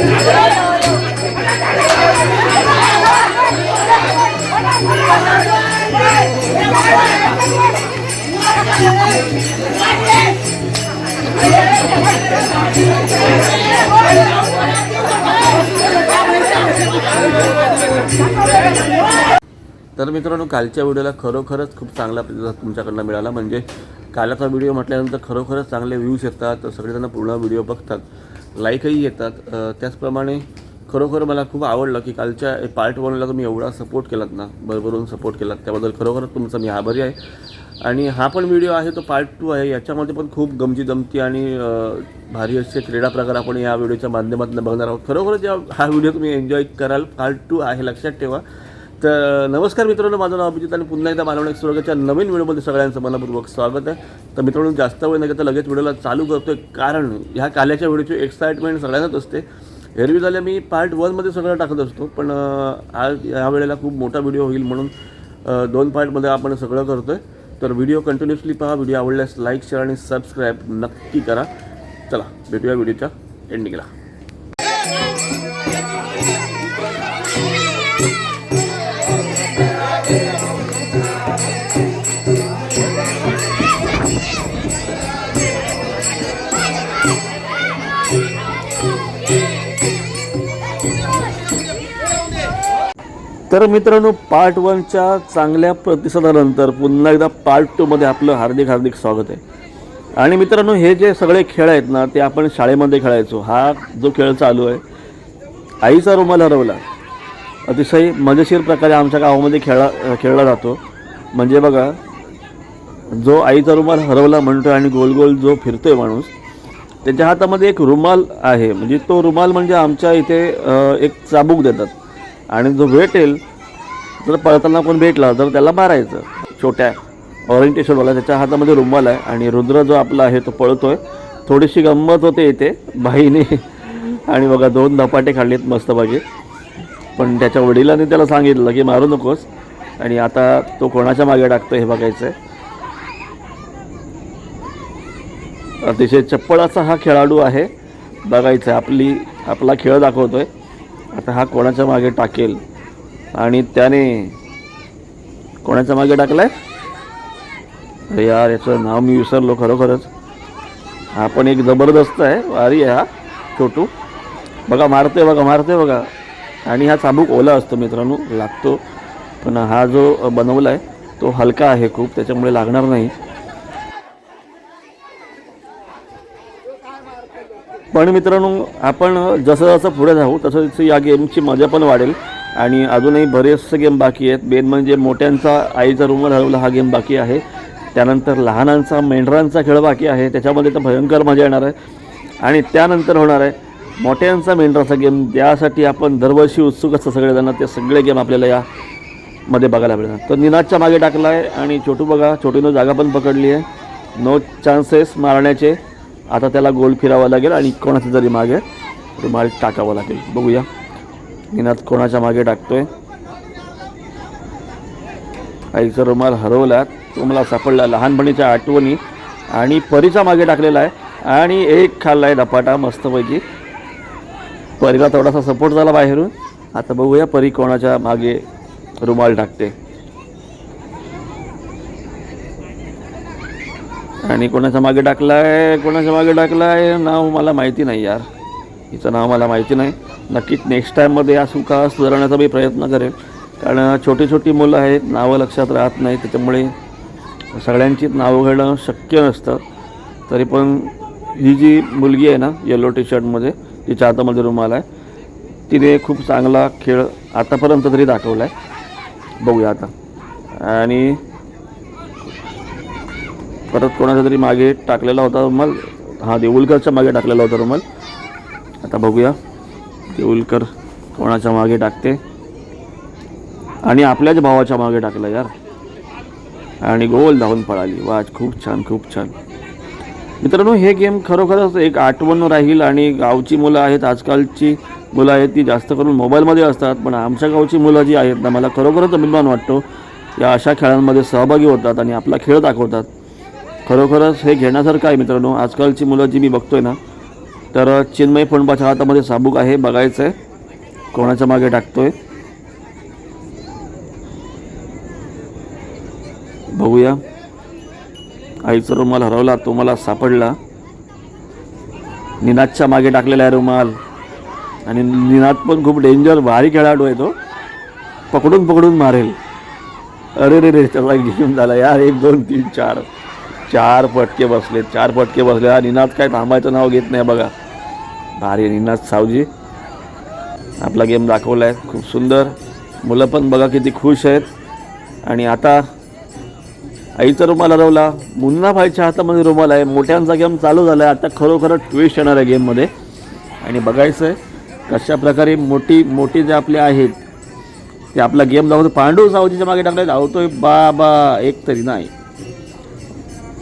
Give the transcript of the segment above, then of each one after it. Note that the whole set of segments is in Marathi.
तर मित्रांनो कालच्या व्हिडिओला खरोखरच खूप चांगला प्रतिसाद तुमच्याकडनं मिळाला. म्हणजे कालचा व्हिडिओ म्हटल्यानंतर खरोखरच चांगले व्ह्यूज येतात. सगळेजण पूर्ण व्हिडिओ बघतात. लाईकही येतात. त्याचप्रमाणे खरोखर मला खूप आवडलं की कालच्या पार्ट वनला तुम्ही एवढा सपोर्ट केलात ना भरभरून सपोर्ट केलात. त्याबद्दल खरोखरच तुमचा मी आभारी आहे. आणि हा पण व्हिडिओ आहे तो पार्ट टू आहे. याच्यामध्ये पण खूप गमती जमती आणि भारी असे क्रीडा प्रकार आपण या व्हिडिओच्या माध्यमातून बघणार आहोत. खरोखरच या हा व्हिडिओ तुम्ही एन्जॉय कराल. पार्ट टू आहे लक्षात ठेवा. तर नमस्कार मित्रांनो माझं नाव अभिजित आणि पुन्हा एकदा मालवण स्वर्गाच्या नवीन व्हिडिओमध्ये सगळ्यांचं मनपूर्वक स्वागत आहे. तर मित्रांनो जास्त वेळ न घेता लगेच व्हिडिओला चालू करतोय कारण ह्या काल्याच्या व्हिडिओची एक्साइटमेंट सगळ्यांनाच असते. एरवी झाल्या मी पार्ट वनमध्ये सगळं टाकत असतो पण आज ह्या वेळेला खूप मोठा व्हिडिओ होईल म्हणून दोन पार्टमध्ये आपण सगळं करतोय. तर व्हिडिओ कंटिन्युअसली पहा व्हिडिओ आवडल्यास लाईक शेअर आणि सबस्क्राईब नक्की करा. चला भेटूया व्हिडिओच्या एंडिंगला तर मित्रांनो पार्ट वनच्या चांगल्या प्रतिसादानंतर पुन्हा एकदा पार्ट टूमध्ये आपलं हार्दिक हार्दिक स्वागत आहे. आणि मित्रांनो हे जे सगळे खेळ आहेत ना ते आपण शाळेमध्ये खेळायचो. हा जो खेळ चालू आहे आईचा रुमाल हरवला. अतिशय मजेशीर प्रकारे आमच्या गावामध्ये खेळा खेळला जातो. म्हणजे बघा जो आईचा रुमाल हरवला म्हणतो आणि गोल गोल जो फिरतोय माणूस त्याच्या हातामध्ये एक रुमाल आहे. म्हणजे तो रुमाल म्हणजे आमच्या इथे एक चाबूक देतात. आणि जो भेटेल जर पळताना कोण भेटला तर त्याला मारायचं. छोट्या ऑरिएंटेशनवाला त्याच्या हातामध्ये रुमाल आहे आणि रुद्र जो आपला आहे तो पळतोय. थोडीशी गंमत होते इथे बाईने आणि बघा दोन धपाटे खाल्लेत मस्तपैकी. पण त्याच्या वडिलांनी त्याला सांगितलं की मारू नकोस. आणि आता तो कोणाच्या मागे टाकतो हे बघायचं आहे अतिशय चप्पळ असा हा खेळाडू आहे. बघायचं आहे आपली आपला खेळ दाखवतोय. आता हा कोणाच्या मागे टाकेल? आणि त्याने कोणाच्या मागे टाकलाय? अरे यार याचं नाव मी विसरलो खरोखरच. हा पण एक जबरदस्त आहे. वारी आहे हा छोटू. बघा मारते बघा मारते बघा. आणि हा चाबूक ओला असतो मित्रांनो लागतो. पण हा जो बनवला आहे तो हलका आहे खूप त्याच्यामुळे लागणार नाही. पण मित्रांनो आपण जसं जसं पुढे जाऊ तसं तसं या गेमची मजा पण वाढेल. आणि अजूनही बरेचसे गेम बाकी आहेत. मेन म्हणजे मोठ्यांचा आईचा रुमाल हरवला हा गेम बाकी आहे. त्यानंतर लहानांचा मेंढरांचा खेळ बाकी आहे. त्याच्यामध्ये तर भयंकर मजा येणार आहे. आणि त्यानंतर होणार आहे मोठ्यांचा मेंढराचा गेम. त्यासाठी आपण दरवर्षी उत्सुक असतं सगळेजण. ते सगळे गेम आपल्याला या मध्ये बघायला मिळणार. तर निनादच्या मागे टाकला आहे आणि छोटू बघा छोटूनं जागा पण पकडली आहे. नो चान्सेस मारण्याचे. आता त्याला गोल फिरावा लागेल आणि कोणाच्या तरी मागे रुमाल टाकावं लागेल. बघूया. निनाद कोणाच्या मागे टाकतोय? आईचा रुमाल हरवला तो मला सापडला लहानपणीच्या आठवणी. आणि परीचा मागे टाकलेला आहे. आणि एक खाल्ला आहे धपाटा मस्तपैकी. परीला थोडासा सपोर्ट झाला बाहेरून. आता बघूया परी कोणाच्या मागे रुमाल टाकते. आणि कोणाच्या मागे टाकलाय कोणाच्या मागे टाकलाय नाव मला माहिती नाही यार. हिचं नाव मला माहिती नाही. नक्कीच नेक्स्ट टाईममध्ये या सुखा सुधारण्याचा मी प्रयत्न करेन. कारण छोटी छोटी मुलं आहेत नावं लक्षात राहत नाही त्याच्यामुळे सगळ्यांचीच नावं घेणं शक्य नसतं. तरी पण ही जी मुलगी आहे ना येलो टी शर्टमध्ये तिच्या हातामध्ये रुमाल आहे. तिने खूप चांगला खेळ आतापर्यंत तरी दाखवला आहे बघूया आता. आणि परत कोणाच्या तरी मागे टाकलेला होता रुमाल. हा देऊलकरच्या मागे टाकलेला होता रुमाल. आता बघूया. देऊलकर कोणाच्या मागे टाकते? आणि आपल्याच भावाच्या मागे टाकलं यार. आणि गोल धावून पळाली. वाच खूप छान खूप छान. मित्रांनो हे गेम खरोखरच एक आठवण राहील आणि गावची मुलं आहेत आजकालची मुलं आहेत ती जास्त करून मोबाईलमध्ये असतात पण आमच्या गावची मुलं जी आहेत ना मला खरोखरच अभिमान वाटतो. या अशा खेळांमध्ये सहभागी होतात आणि आपला खेळ दाखवतात. खरोखरच हे घेण्यासारखं आहे मित्रांनो. आजकालची मुलं जी मी बघतोय ना तर चिन्मय फणबाच्या हातामध्ये साबूक आहे बघायचं आहे कोणाच्या मागे टाकतोय? बघूया. आईचा रुमाल हरवला तो मला सापडला. निनादच्या मागे टाकलेला आहे रुमाल. आणि निनाद पण खूप डेंजर भारी खेळाडू आहे तो. पकडून पकडून मारेल. अरे रे रे त्याला घेऊन झाला. यार एक दोन तीन चार. चार फटके बसले चार फटके बसले हा निनाद काय थांबायचं नाव घेत नाही बघा. भारी निनाद सावजी. आपला गेम दाखवला आहे खूप सुंदर. मुलं पण बघा किती खुश आहेत. आणि आता आईचा रुमाल हरवला. मुन्ना भाईच्या हातामध्ये रुमाल आहे. मोठ्यांचा गेम चालू झाला आहे आता खरोखर ट्विस्ट येणार आहे गेममध्ये आणि बघायचं आहे कशा प्रकारे मोठी मोठी जे आपले आहेत ते आपला गेम दाखवतो. पांडू सावजीच्या मागे टाकले धावतोय बाबा. एक तरी नाही.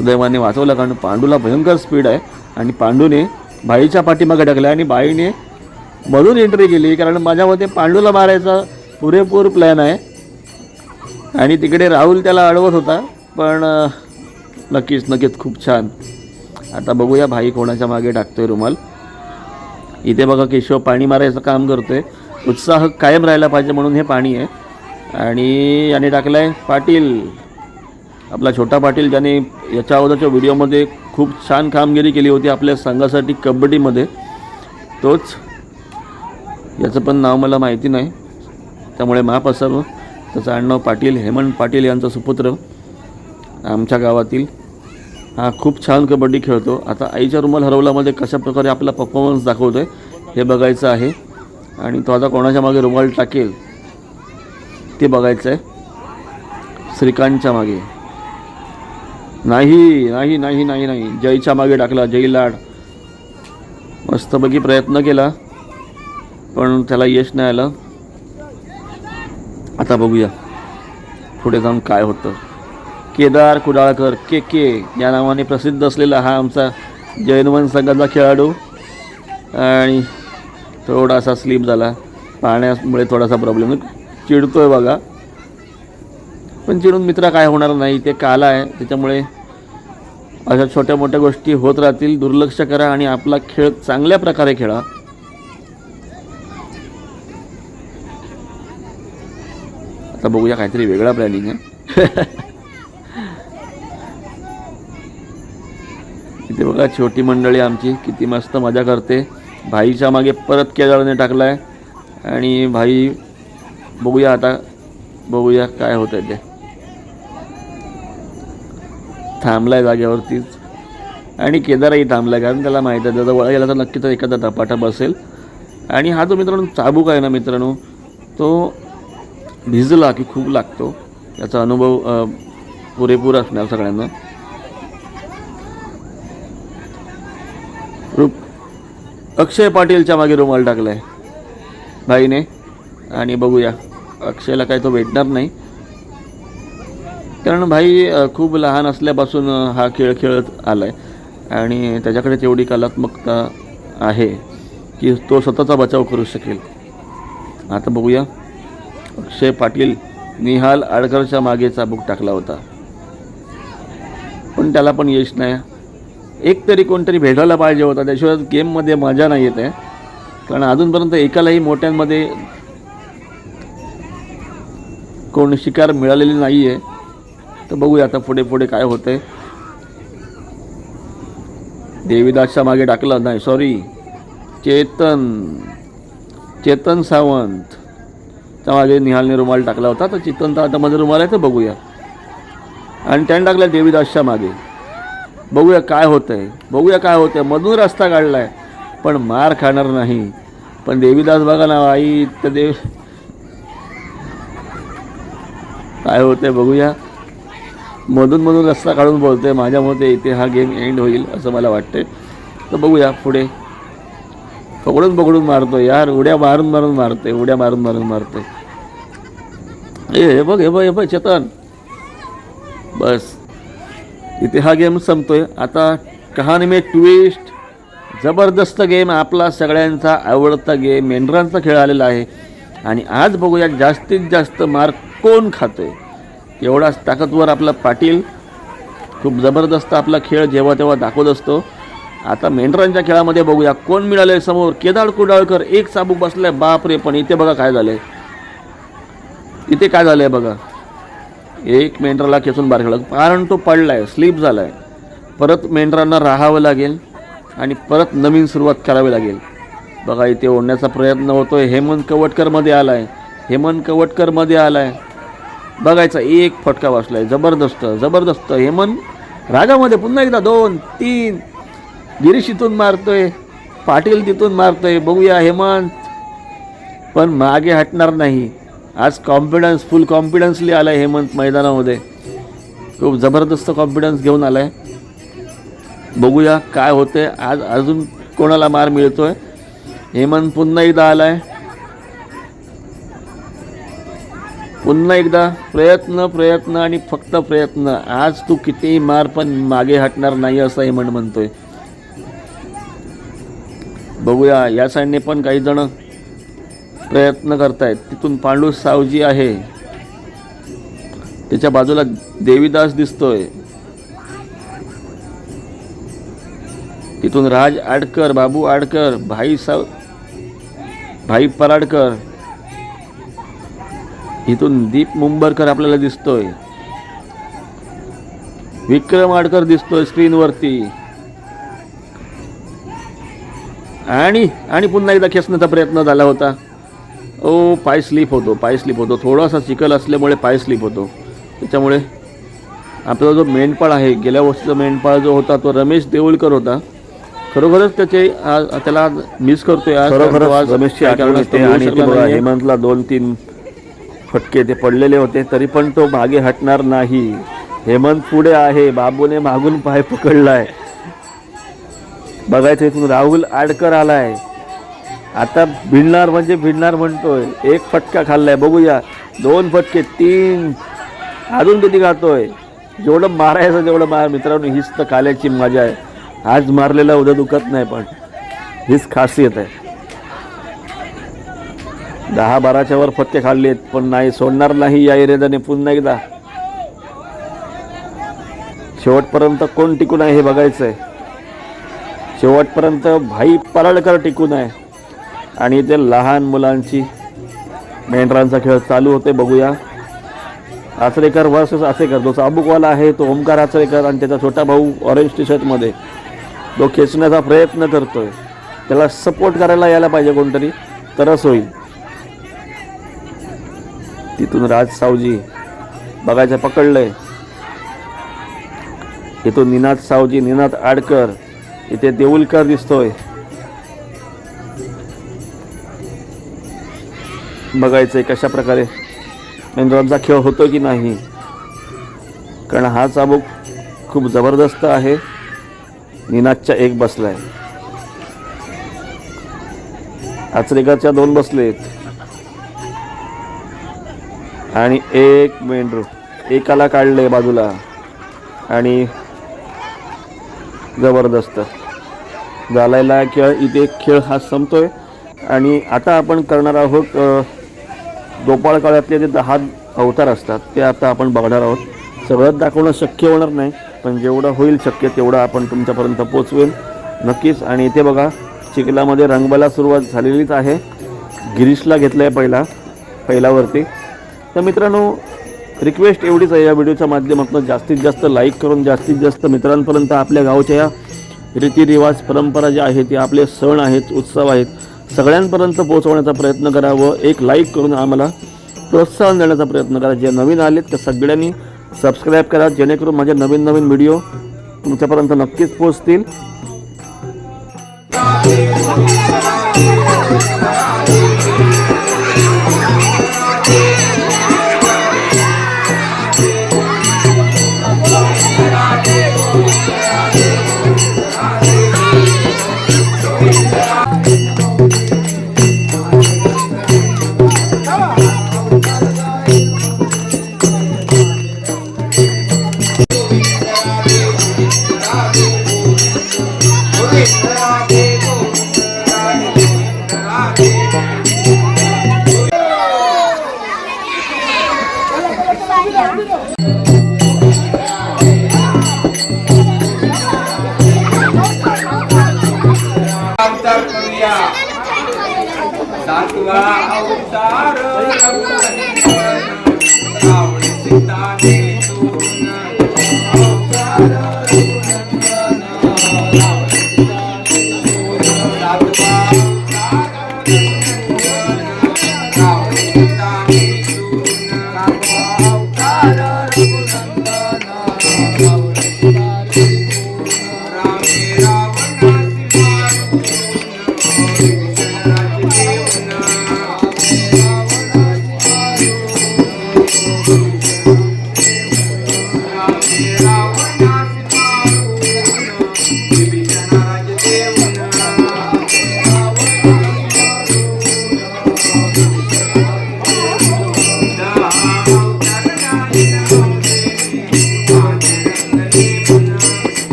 सुदैवाने वाचवलं कारण पांडूला भयंकर स्पीड आहे. आणि पांडूने भाईच्या पाठीमागे टाकलं आणि बाईने मधून एंट्री केली कारण माझ्या मते पांडूला मारायचा पुरेपूर प्लॅन आहे. आणि तिकडे राहुल त्याला अडवत होता पण नक्कीच नक्कीच खूप छान. आता बघूया भाई कोणाच्या मागे टाकतोय रुमाल. इथे बघा केशव पाणी मारायचं काम करतोय. उत्साह कायम राहायला पाहिजे म्हणून हे पाणी आहे. आणि याने टाकलं आहे पाटील. आपला छोटा पाटील ज्याने याच्या अगोदरच्या व्हिडिओमध्ये खूप छान कामगिरी केली होती आपल्या संघासाठी कबड्डीमध्ये. तोच याचं पण नाव मला माहिती नाही. त्यामुळे माप असावं. त्याचं आडनाव पाटील हेमंत पाटील यांचा सुपुत्र आमच्या गावातील. हा खूप छान कबड्डी खेळतो. आता आईच्या रुमाल हरवल्यामध्ये कशा प्रकारे आपला परफॉर्मन्स दाखवतो आहे हे बघायचं आहे. आणि तो आता कोणाच्या मागे रुमाल टाकेल ते बघायचं आहे श्रीकांतच्या मागे. नाही नाही नाही नाही नाही. जयच्या मागे टाकला जय लाड. मस्तपैकी प्रयत्न केला पण त्याला यश नाही आलं. आता बघूया पुढे जाऊन काय होतं. केदार कुडाळकर के के या नावाने प्रसिद्ध असलेला हा आमचा जैनवन संघाचा खेळाडू. आणि थोडासा स्लिप झाला. पाण्यामुळे थोडासा प्रॉब्लेम. चिडतोय बघा. पण चिडून मित्रा काय होणार नाही ते काला आहे. त्याच्यामुळे अशा छोट्या मोठ्या गोष्टी होत राहतील. दुर्लक्ष करा आणि आपला खेळ चांगल्या प्रकारे खेळा. आता बघूया काहीतरी वेगळा प्लॅनिंग आहे. इथे बघा छोटी मंडळी आमची किती मस्त मजा करते. भाईच्या मागे परत केदारने आहे आणि भाई बघूया आता बघूया काय होत आहे थांबलाय जागेवरतीच. आणि केदारही थांबलाय कारण त्याला माहीत आहे त्याचा वळ गेला तर नक्कीच एखादा धपाटा बसेल. आणि हा जो मित्रांनो चाबूक आहे ना मित्रांनो तो भिजला की खूप लागतो. याचा अनुभव पुरेपूर असणार सगळ्यांना. रूप अक्षय पाटीलच्या मागे रुमाल टाकलाय. भाईने. आणि बघूया. अक्षयला काय तो भेटणार नाही. कारण भाई खूप लहान असल्यापासून हा खेळ खेळत आला आहे आणि त्याच्याकडे तेवढी कलात्मकता आहे की तो स्वतःचा बचाव करू शकेल. आता बघूया. अक्षय पाटील निहाल आडकरच्या मागे चाबूक टाकला होता. पण त्याला पण यश नाही. एक तरी कोणतरी भेटायला पाहिजे होता. त्याशिवाय गेममध्ये मजा नाही येत आहे. कारण अजूनपर्यंत एकालाही मोठ्यांमध्ये कोण शिकार मिळालेली नाही आहे तर बघूया आता पुढे पुढे काय होतंय. देवीदासच्या मागे टाकलं नाही सॉरी चेतन चेतन सावंत. त्या मागे निहालने रुमाल टाकला होता तर चेतन तर आता माझा रुमाल आहे तर बघूया. आणि त्याने टाकला देवीदासच्या मागे. बघूया काय होतं आहे बघूया काय होतं आहे मधून रस्ता काढला आहे पण मार खाणार नाही. पण देवीदास बघा ना आई तर देव. काय होतं आहे बघूया. मधून मधून रस्ता काढून बोलतोय माझ्या मते इथे हा गेम एंड होईल असं मला वाटते तर बघूया पुढे. पकडून पकडून मारतो यार उड्या मारून मारून मारतोय उड्या मारून मारून मारतोय. ए हे बघ हे बघ हे बघ चेतन. बस. इथे हा गेम संपतोय. आता कहाणी में ट्विस्ट जबरदस्त गेम आपला सगळ्यांचा आवडता गेम मेंढरांचा खेळ आलेला आहे. आणि आज बघूया जास्तीत जास्त मार्क कोण खातोय? एवढाच ताकदवर आपला पाटील खूप जबरदस्त आपला खेळ जेव्हा तेव्हा दाखवत असतो. आता मेंढरांच्या खेळामध्ये बघूया कोण मिळालंय समोर? केदार कुडाळकर एक चाबूक बसलाय बापरे पण इथे बघा काय झालंय. इथे काय झालंय बघा. एक मेंढराला खेचून बाहेर खेळलं कारण तो पडलाय स्लिप झालाय. परत मेंढरांना राहावं लागेल आणि परत नवीन सुरुवात करावी लागेल. बघा इथे ओढण्याचा प्रयत्न होतोय. हेमंत कवटकरमध्ये आलाय. हेमंत कवटकरमध्ये आलाय. बघायचा एक फटका बसलाय. जबरदस्त जबरदस्त हेमंत. राजामध्ये पुन्हा एकदा दोन तीन. गिरीश इथून मारतोय. पाटील तिथून मारतोय. बघूया हेमंत. पण मागे हटणार नाही. आज कॉन्फिडन्स फुल कॉन्फिडन्सली आलाय हेमंत मैदानामध्ये. खूप जबरदस्त कॉन्फिडन्स घेऊन आलाय. बघूया काय होते आज अजून कोणाला मार मिळतोय? हेमंत पुन्हा एकदा आलाय. पुन्हा एकदा प्रयत्न प्रयत्न आणि फक्त प्रयत्न. आज तू कितीही मार पण मागे हटणार नाही असं म्हण म्हणतोय. बघूया या साईडने पण काही जण प्रयत्न करतायत. तिथून पांडू सावजी आहे. त्याच्या बाजूला देवीदास दिसतोय. तिथून राज आडकर बाबू आडकर भाई साव भाई पराडकर. इथून दीप मुंबरकर आपल्याला दिसतोय. विक्रम आडकर दिसतोय स्क्रीनवरती. आणि आणि पुन्हा एकदा खेचण्याचा प्रयत्न झाला होता. ओ पाय स्लिप होतो पाय स्लिप होतो. थोडासा चिखल असल्यामुळे पाय स्लिप होतो. त्याच्यामुळे आपला जो मेंढपाळ आहे गेल्या वर्षीचा मेंढपाळ जो होता तो रमेश देऊळकर होता. खरोखरच त्याचे आज त्याला मिस करतोय आज. खरोखरच रमेशची आठवण येते आणि. हेमंतला दोन तीन फटके ते पडलेले होते तरी पण तो मागे हटणार नाही. हेमंत पुढे आहे बाबूने मागून पाय पकडलाय. बघायचं इथून राहुल आडकर आलाय. आता भिडणार म्हणजे भिडणार म्हणतोय. एक फटका खाल्लाय बघूया. दोन फटके तीन. अजून किती खातोय? जेवढं मारायचं तेवढं मार. मित्रांनो हीच तर खाल्याची मजा आहे. आज मारलेला उद्या दुखत नाही पण हीच खासियत आहे. दहा बाराच्या वर फटके खाल्लेत पण नाही सोडणार नाही या इरेदाने पुन्हा एकदा. शेवटपर्यंत कोण टिकून आहे हे बघायचं आहे शेवटपर्यंत भाई पराडकर टिकून आहे. आणि ते लहान मुलांची मेंढरांचा खेळ चालू होते बघूया. आचरेकर वर्सेस आचरेकर जो चाबूकवाला आहे तो ओमकार आचरेकर आणि त्याचा छोटा भाऊ ऑरेंज टी शर्टमध्ये तो खेचण्याचा प्रयत्न करतोय. त्याला सपोर्ट करायला यायला पाहिजे कोणतरी तरच होईल. तिथून राज सावजी बघायचं पकडलंय. इथून निनाद सावजी निनाद आडकर इथे देऊलकर दिसतोय. बघायचंय कशा प्रकारे मेंढरांचा खेळ होतो की नाही. कारण हा चाबूक खूप जबरदस्त आहे. निनादच्या एक बसलाय. आचरेकरच्या दोन बसलेत. आणि एक मेंढरू एकाला काढलंय बाजूला. आणि जबरदस्त. झालेला खेळ इथे खेळ हा संपतोय. आणि आता आपण करणार आहोत गोपाळ काळातले जे दहा अवतार असतात ते आता आपण बघणार आहोत. सगळंच दाखवणं शक्य होणार नाही पण जेवढं होईल शक्य तेवढं आपण तुमच्यापर्यंत पोचवेल. नक्कीच. आणि इथे बघा चिखलामध्ये रंगबाला सुरुवात झालेलीच आहे. गिरीशला घेतलं आहे पहिला पहिल्यावरती तर मित्रांनो रिक्वेस्ट एवढीच आहे या व्हिडिओच्या माध्यमातून. जास्तीत जास्त लाईक करून जास्तीत जास्त मित्रांपर्यंत आपल्या गावच्या या रीतिरिवाज परंपरा ज्या आहेत या आपले सण आहेत उत्सव आहेत सगळ्यांपर्यंत पोहोचवण्याचा प्रयत्न करा व एक लाईक करून आम्हाला प्रोत्साहन देण्याचा प्रयत्न करा. जे नवीन आलेत त्या सगळ्यांनी सबस्क्राईब करा. जेणेकरून माझे नवीन नवीन व्हिडिओ तुमच्यापर्यंत नक्कीच पोहोचतील.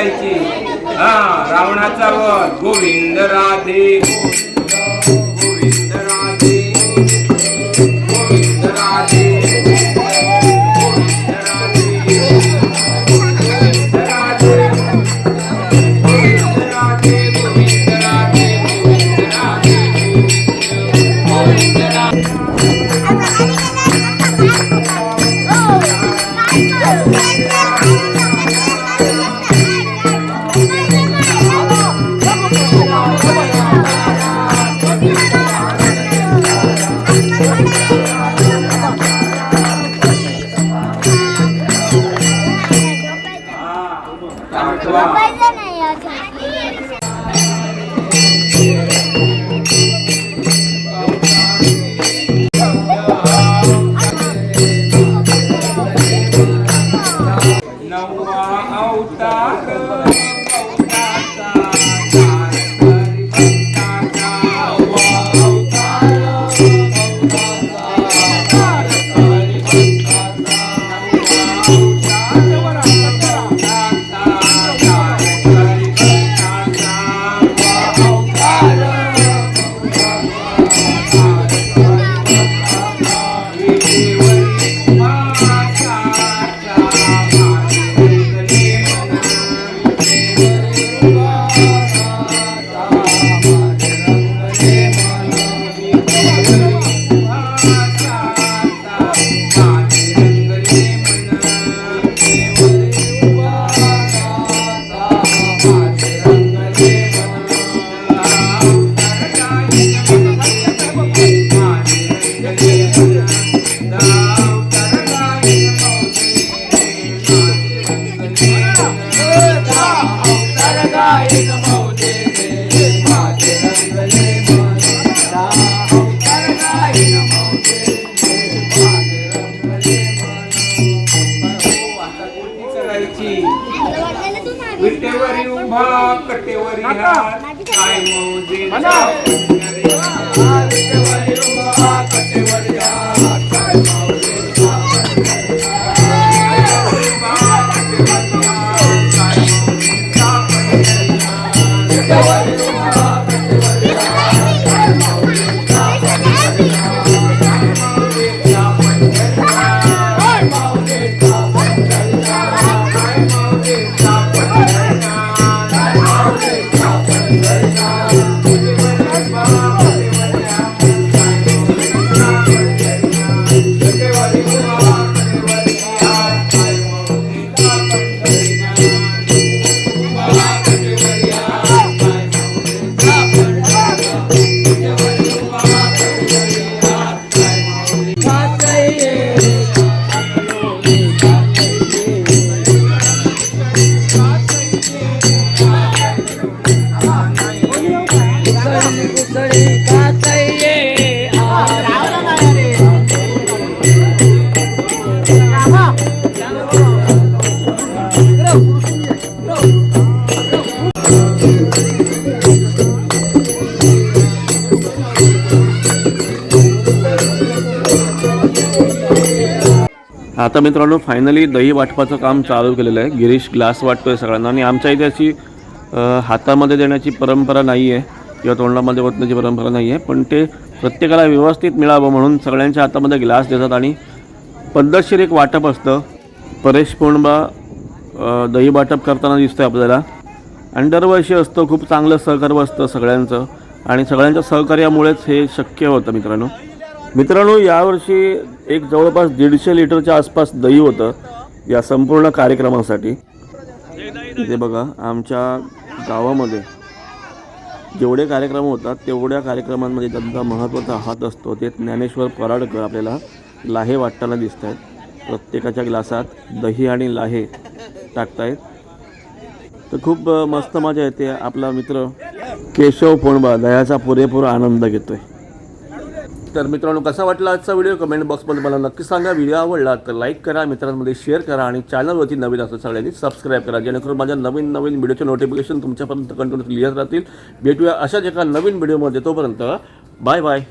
अशी हा रावणाचा वर गोविंद राधे. कटेवरी काय मौजे आता मित्रांनो फायनली दही वाटपाचं काम चालू केलेलं आहे. गिरीश ग्लास वाटतोय सगळ्यांना. आणि आमच्या इथे अशी हातामध्ये देण्याची परंपरा नाही आहे किंवा तोंडामध्ये ओतण्याची परंपरा नाही आहे पण ते प्रत्येकाला व्यवस्थित मिळावं म्हणून सगळ्यांच्या हातामध्ये ग्लास देतात. आणि पद्धतशीर एक वाटप असतं. परेश पोंडबा दही वाटप करताना दिसतंय आपल्याला. आणि दरवर्षी असतं खूप चांगलं सहकार्य असतं सगळ्यांचं. आणि सगळ्यांच्या सहकार्यामुळेच हे शक्य होतं मित्रांनो. मित्रांनो यावर्षी एक जवळपास दीडशे लिटरच्या आसपास दही होतं या संपूर्ण कार्यक्रमासाठी. इथे बघा आमच्या गावामध्ये जेवढे कार्यक्रम होतात तेवढ्या कार्यक्रमांमध्ये ज्यांचा महत्त्वाचा हात असतो ते ज्ञानेश्वर पराडकर आपल्याला लाहे वाटताना दिसत आहेत प्रत्येकाच्या ग्लासात दही आणि लाहे टाकतायत. तर खूप मस्त मजा येते. आपला मित्र केशव फोंडबा दह्याचा पुरेपूर आनंद घेतोय. तर मित्रांनो कसा वाटला आजचा व्हिडिओ? कमेंट बॉक्समध्ये मला नक्की सांगा. व्हिडिओ आवडला तर लाईक करा मित्रांमध्ये शेअर करा आणि चॅनलवरती नवीन असं सगळ्यांनी सबस्क्राईब करा. जेणेकरून माझ्या नवीन नवीन व्हिडिओचे नोटिफिकेशन तुमच्यापर्यंत कंटिन्यू लिहित राहतील. भेटूया अशाच एका नवीन व्हिडिओमध्ये. तोपर्यंत बाय बाय